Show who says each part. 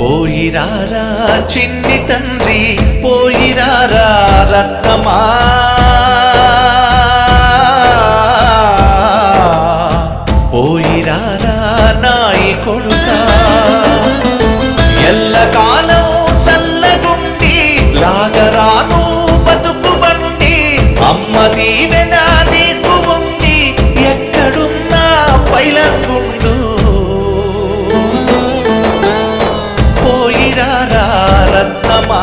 Speaker 1: పోయిరారా చిన్ని తండ్రి పోయిరారా రత్నమా? పోయిరారా నాయి కొడుక? ఎల్లకాలం సల్లగుండి లాగరాను బతుకు బండి అమ్మ దీవెన నీకు ఉంది ఎక్కడున్నా పైలంగుండి. ரத்னமா